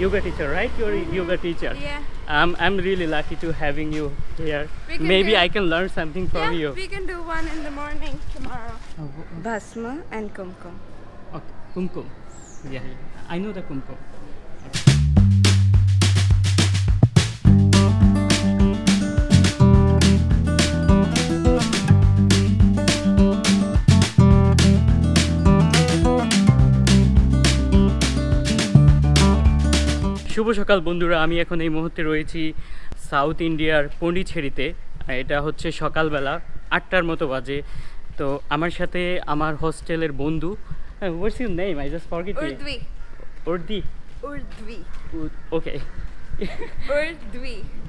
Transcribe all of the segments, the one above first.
yoga teacher, right? You're a mm-hmm. yoga teacher. Yeah. I'm I'm really lucky to having you here. We can Maybe do- I can learn something from yeah, you. we can do one in the morning tomorrow. Oh, oh. Basma and kumkum. okay. Kumkum. Yeah, yeah. I know the kumkum. শুভ সকাল বন্ধুরা আমি এখন এই মুহূর্তে রয়েছি south ইন্ডিয়ার পন্ডিচেরিতে এটা হচ্ছে সকালবেলা আটটার মতো বাজে তো আমার সাথে আমার হোস্টেলের বন্ধু what's your name I just forget Urdvi. Urdi Urdvi. Okay.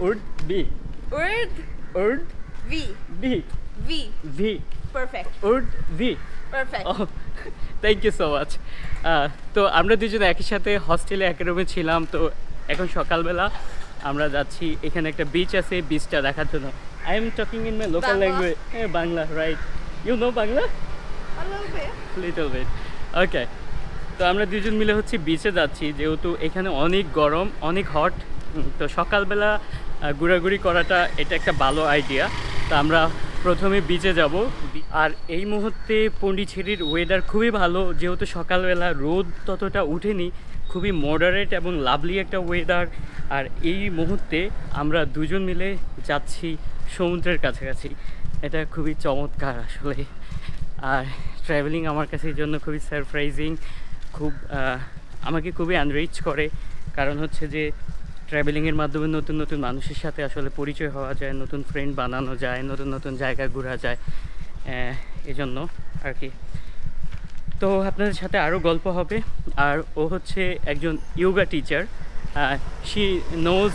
Urd. Urd V. V. Urd V Perfect. Thank you so much তো আমরা দুজনে একই সাথে হস্টেলে একই রুমে ছিলাম তো এখন সকালবেলা আমরা যাচ্ছি এখানে একটা বিচ আছে বিচটা দেখার জন্য। I am talking in my local language হ্যাঁ Bangla right you know Bangla. Little bit okay তো আমরা দুজন মিলে হচ্ছে বিচে যাচ্ছি যেহেতু এখানে অনেক গরম অনেক হট তো সকালবেলা ঘোরাঘুরি করাটা এটা একটা ভালো আইডিয়া তো আমরা প্রথমে বিচে যাব। আর এই মুহূর্তে পন্ডিচেরির ওয়েদার খুবই ভালো যেহেতু সকালবেলা রোদ ততটা উঠেনি খুবই মডারেট এবং লাভলি একটা ওয়েদার আর এই মুহূর্তে আমরা দুজন মিলে যাচ্ছি সমুদ্রের কাছাকাছি। এটা খুবই চমৎকার আসলে। আর ট্রাভেলিং আমার কাছে জন্য খুবই সারপ্রাইজিং খুব আমাকে খুবই আনরিচ করে। কারণ হচ্ছে যে ট্রাভেলিংয়ের মাধ্যমে নতুন নতুন মানুষের সাথে আসলে পরিচয় হওয়া যায় নতুন ফ্রেন্ড বানানো যায় নতুন নতুন জায়গা ঘোরা যায় আহ, এই জন্য আর কি। তো আপনাদের সাথে আরও গল্প হবে। আর ও হচ্ছে একজন yoga teacher she knows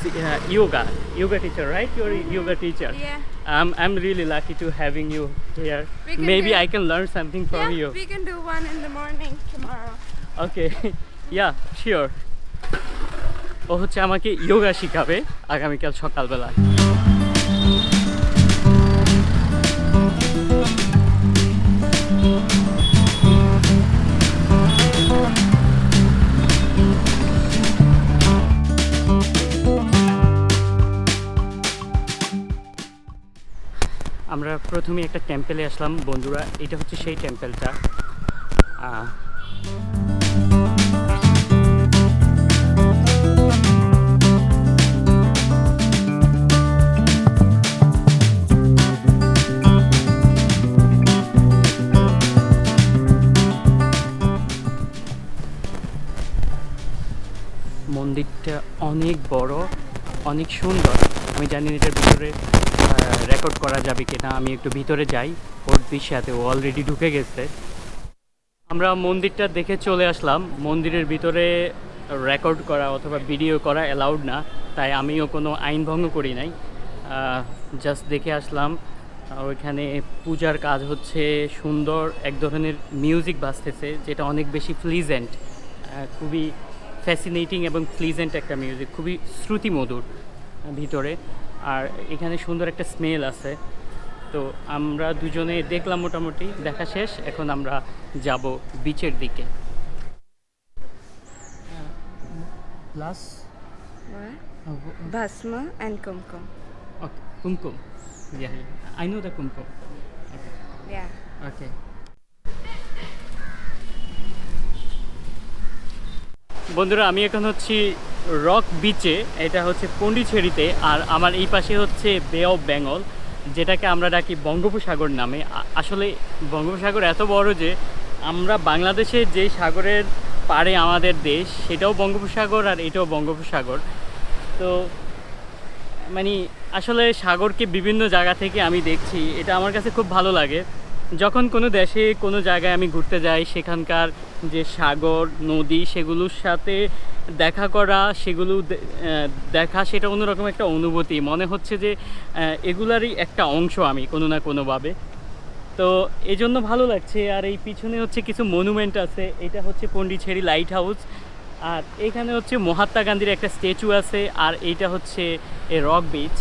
yoga yoga teacher right your yoga teacher um I am really lucky to having you here maybe I can learn something from you okay yeah sure ও হচ্ছে আমাকে ইয়োগা শিখাবে আগামীকাল সকালবেলা। আমরা প্রথমে একটা টেম্পেলে আসলাম, বন্ধুরা। এটা হচ্ছে সেই টেম্পেলটা মন্দিরটা অনেক বড়, অনেক সুন্দর। আমি জানি এটার ভিতরে রেকর্ড করা যাবে কিনা, আমি একটু ভিতরে যাই। ওর সাথে ও অলরেডি ঢুকে গেছে। আমরা মন্দিরটা দেখে চলে আসলাম। মন্দিরের ভিতরে রেকর্ড করা অথবা ভিডিও করা অ্যালাউড না, তাই আমিও কোনো আইন ভঙ্গ করি নাই। জাস্ট দেখে আসলাম। ওইখানে পূজার কাজ হচ্ছে সুন্দর, এক ধরনের মিউজিক বাজতেছে, যেটা অনেক বেশি প্লিজেন্ট খুবই ফ্যাসিনেটিং এবং প্লিজেন্ট একটা মিউজিক খুবই শ্রুতিমধুর ভিতরে। আর এখানে সুন্দর একটা স্মেল আছে। তো আমরা দুজনে দেখলাম মোটামুটি দেখা শেষ এখন আমরা যাব বিচের দিকে। Plus kumkum. Kumkum I know the Kumkum Yeah. Okay বন্ধুরা আমি এখন হচ্ছি রক বিচে, এটা হচ্ছে পন্ডিচেরিতে আর আমার এই পাশে হচ্ছে বে অফ বেঙ্গল, যেটাকে আমরা ডাকি বঙ্গোপসাগর নামে। আসলে বঙ্গোপসাগর এত বড় যে আমরা বাংলাদেশে যে সাগরের পাড়ে আমাদের দেশ, সেটাও বঙ্গোপসাগর আর এটাও বঙ্গোপসাগর। তো মানে আসলে সাগরকে বিভিন্ন জায়গা থেকে আমি দেখছি, এটা আমার কাছে খুব ভালো লাগে। যখন কোনো দেশে কোনো জায়গায় আমি ঘুরতে যাই, সেখানকার যে সাগর, নদী, সেগুলোর সাথে দেখা করা, সেগুলো দেখা, সেটা অন্যরকম একটা অনুভূতি। মনে হচ্ছে যে এগুলারই একটা অংশ আমি কোনো না কোনোভাবে। তো এই জন্য ভালো লাগছে। আর এই পিছনে হচ্ছে কিছু মনুমেন্ট আছে। এটা হচ্ছে পন্ডিচেরি লাইট হাউস আর এখানে হচ্ছে মহাত্মা গান্ধীর একটা স্ট্যাচু আছে। আর এইটা হচ্ছে এ রক বিচ।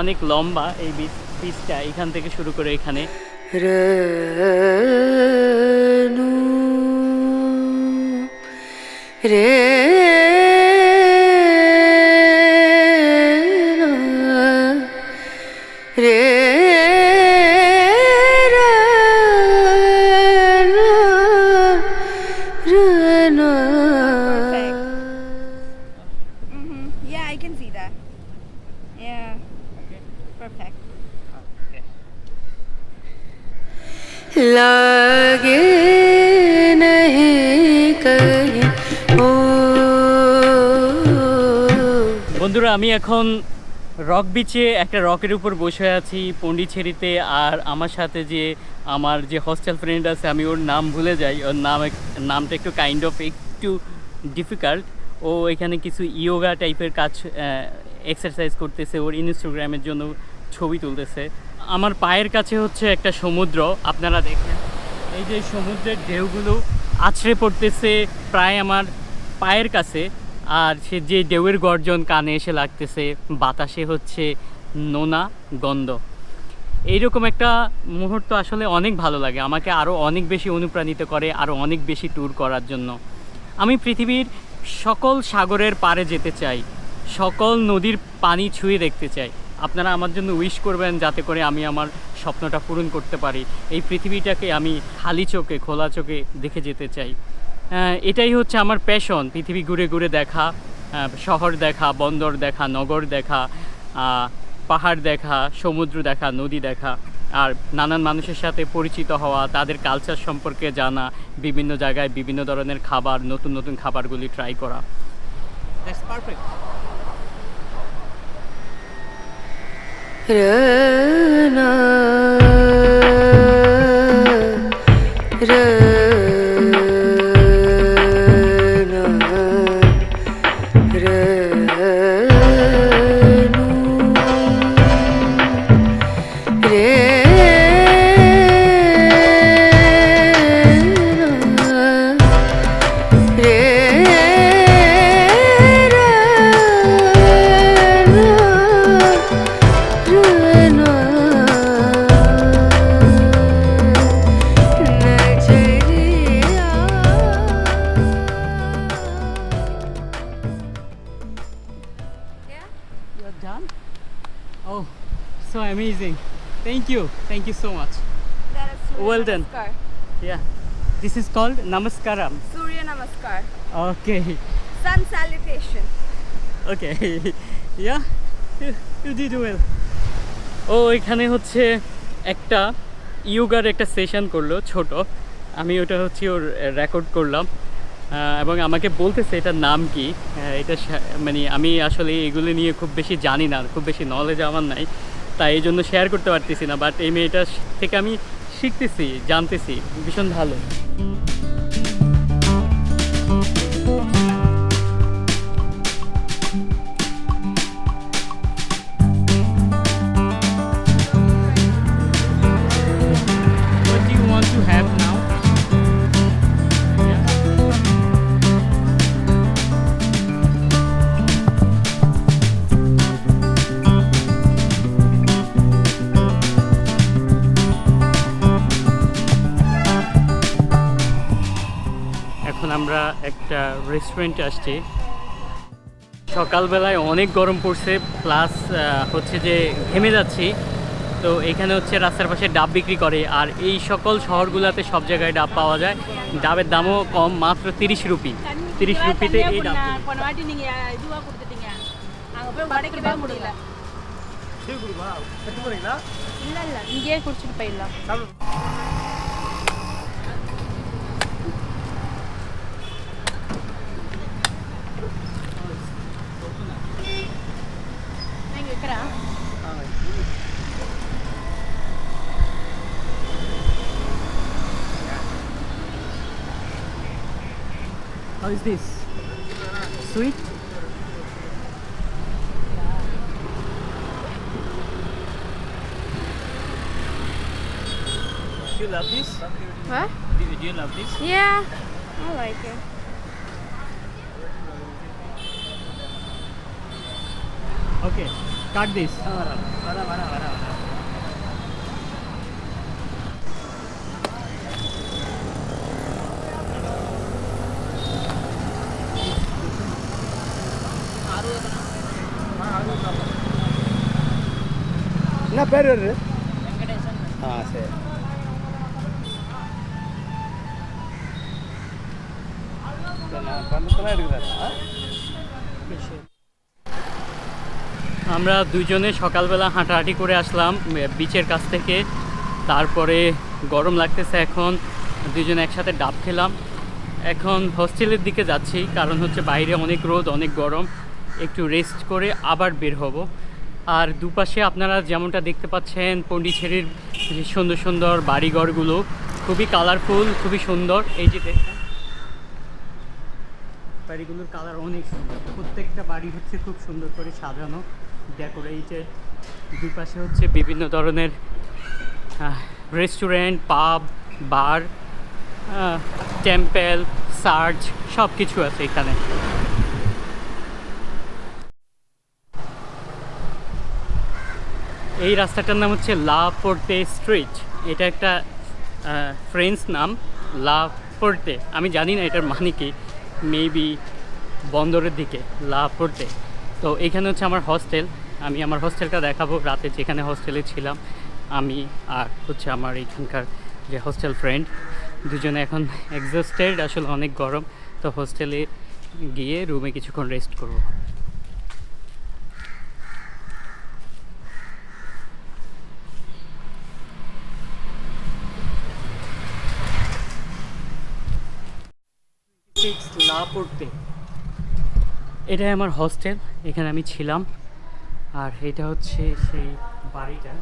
অনেক লম্বা এই বিচ, বিচটা এখান থেকে শুরু করে এখানে। রে you can see that. Yeah. Perfect. लागे नहीं कहीं ओ বন্ধুরা আমি এখন রক বিচে একটা রকের উপর বসে আছি পন্ডিচেরিতে আর আমার সাথে যে আমার যে হস্টেল ফ্রেন্ড আছে আমি ওর নাম ভুলে যাই ওর নাম এক- নামটা একটু কাইন্ড অফ একটু ডিফিকাল্ট ও এখানে কিছু ইয়োগা টাইপের কাজ এক্সারসাইজ করতেছে, ওর ইনস্টাগ্রামের জন্য ছবি তুলতেছে। আমার পায়ের কাছে হচ্ছে একটা সমুদ্র, আপনারা দেখেন। এই যে সমুদ্রের ঢেউগুলো আছড়ে পড়তেছে প্রায় আমার পায়ের কাছে, আর সে যে ঢেউয়ের গর্জন কানে এসে লাগতেছে, বাতাসে হচ্ছে নোনা গন্ধ। এইরকম একটা মুহূর্ত আসলে অনেক ভালো লাগে, আমাকে আরও অনেক বেশি অনুপ্রাণিত করে আরও অনেক বেশি ট্যুর করার জন্য। আমি পৃথিবীর সকল সাগরের পাড়ে যেতে চাই, সকল নদীর পানি ছুঁয়ে দেখতে চাই। আপনারা আমার জন্য উইশ করবেন যাতে করে আমি আমার স্বপ্নটা পূরণ করতে পারি। এই পৃথিবীটাকে আমি খালি চোখে, খোলা চোখে দেখে যেতে চাই। এটাই হচ্ছে আমার প্যাশন পৃথিবী ঘুরে ঘুরে দেখা শহর দেখা, বন্দর দেখা, নগর দেখা পাহাড় দেখা, সমুদ্র দেখা, নদী দেখা। আর নানান মানুষের সাথে পরিচিত হওয়া তাদের কালচার সম্পর্কে জানা বিভিন্ন জায়গায় বিভিন্ন ধরনের খাবার নতুন নতুন খাবারগুলি ট্রাই করা। That's perfect You're done? Oh, so amazing. Thank you. Thank you so much. That is Surya Well done. Namaskar. Yeah. This is called Namaskaram. Surya Namaskar. Okay. Sun salutation. Okay. yeah. You, you did well. ও এখানে হচ্ছে একটা ইয়োগার একটা session করল ছোট আমি ওটা হচ্ছে ওর রেকর্ড করলাম এবং আমাকে বলতেছে এটার নাম কি? এটা মানে আমি আসলে এগুলো নিয়ে খুব বেশি জানি না, খুব বেশি নলেজ আমার নাই, তাই এই জন্য শেয়ার করতে পারতেছি না বাট এই মেয়েটার থেকে আমি শিখতেছি, জানতেছি, ভীষণ ভালো। এখন আমরা একটা রেস্টুরেন্টে আসছি সকালবেলায় অনেক গরম পড়ছে প্লাস হচ্ছে যে ঘেমে যাচ্ছি তো এখানে হচ্ছে রাস্তার পাশে ডাব বিক্রি করে আর এই সকল শহরগুলোতে সব জায়গায় ডাব পাওয়া যায় ডাবের দামও কম মাত্র তিরিশ রুপি তিরিশ ரூபிட்டு এই ডাব போன வாட்டி நீங்க இதுவா கொடுத்துட்டீங்க அங்க போய் உடைக்கவே முடியல இல்ல இல்ல இங்கேயே குடிச்சிட்டு போயிடலாம் Oh, How is this? Sweet? Do you love this? What? Do you, love this? Yeah, I like it. Okay, cut this. பேர் வருது ஆ சரி நான் பந்தத்தெல்லாம் எடுக்கிறாரா Okay, sure. আমরা দুজনে সকালবেলা হাঁটাহাঁটি করে আসলাম বিচের কাছ থেকে তারপরে গরম লাগতেছে এখন দুজনে একসাথে ডাব খেলাম এখন হোস্টেলের দিকে যাচ্ছি কারণ হচ্ছে বাইরে অনেক রোদ অনেক গরম একটু রেস্ট করে আবার বের হব আর দুপাশে আপনারা যেমনটা দেখতে পাচ্ছেন পন্ডিচেরির যে সুন্দর সুন্দর বাড়িঘরগুলো, খুবই কালারফুল খুবই সুন্দর। এই যে দেখেন, বাড়িগুলোর কালার অনেক সুন্দর। প্রত্যেকটা বাড়ি হচ্ছে খুব সুন্দর করে সাজানো ডেকোরেটেড দুপাশে হচ্ছে বিভিন্ন ধরনের রেস্টুরেন্ট পাব বার টেম্পেল সার্চ সব কিছু আছে এখানে। এই রাস্তাটার নাম হচ্ছে লা পোর্তে স্ট্রিট। এটা একটা ফ্রেঞ্চ নাম, লা পোর্তে আমি জানি না এটার মানে কি। মেবি বন্দরের দিকে, লা পোর্তে তো এখানে হচ্ছে আমার হস্টেল আমি আমার হস্টেলটা দেখাবো রাতে যেখানে হস্টেলে ছিলাম। আমি আর হচ্ছে আমার এইখানকার যে হস্টেল ফ্রেন্ড দুজনে এখন এক্সস্টেড আসলে অনেক গরম। তো হোস্টেলে গিয়ে রুমে কিছুক্ষণ রেস্ট করব। সিক্স না পড়তে? এটাই আমার হস্টেল এখানে আমি ছিলাম। আর এটা হচ্ছে সেই বাড়িটা।